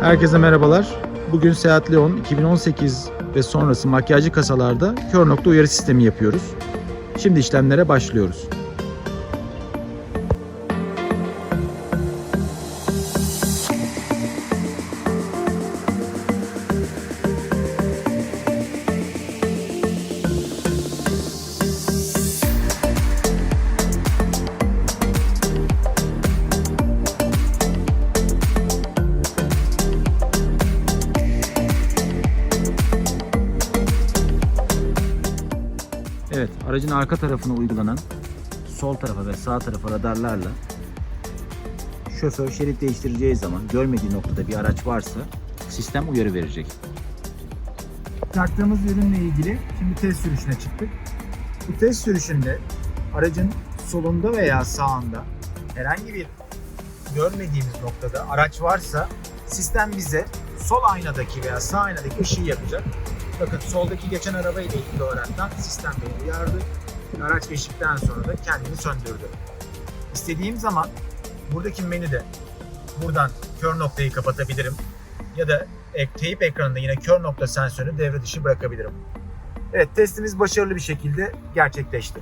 Herkese merhabalar. Bugün Seat Leon 2018 ve sonrası makyajlı kasalarda kör nokta uyarı sistemi yapıyoruz. Şimdi işlemlere başlıyoruz. Evet, aracın arka tarafına uygulanan sol tarafa ve sağ tarafa radarlarla şoför şerit değiştireceği zaman görmediği noktada bir araç varsa sistem uyarı verecek. Taktığımız ürünle ilgili şimdi test sürüşüne çıktık. Bu test sürüşünde aracın solunda veya sağında herhangi bir görmediğimiz noktada araç varsa sistem bize sol aynadaki veya sağ aynadaki ışığı yakacak. Bakın soldaki geçen araba ile ilgili olaraktan sistem beni uyardı. Araç geçtikten sonra da kendini söndürdü. İstediğim zaman buradaki menüde buradan kör noktayı kapatabilirim. Ya da teyip ekranında yine kör nokta sensörünü devre dışı bırakabilirim. Evet testimiz başarılı bir şekilde gerçekleşti.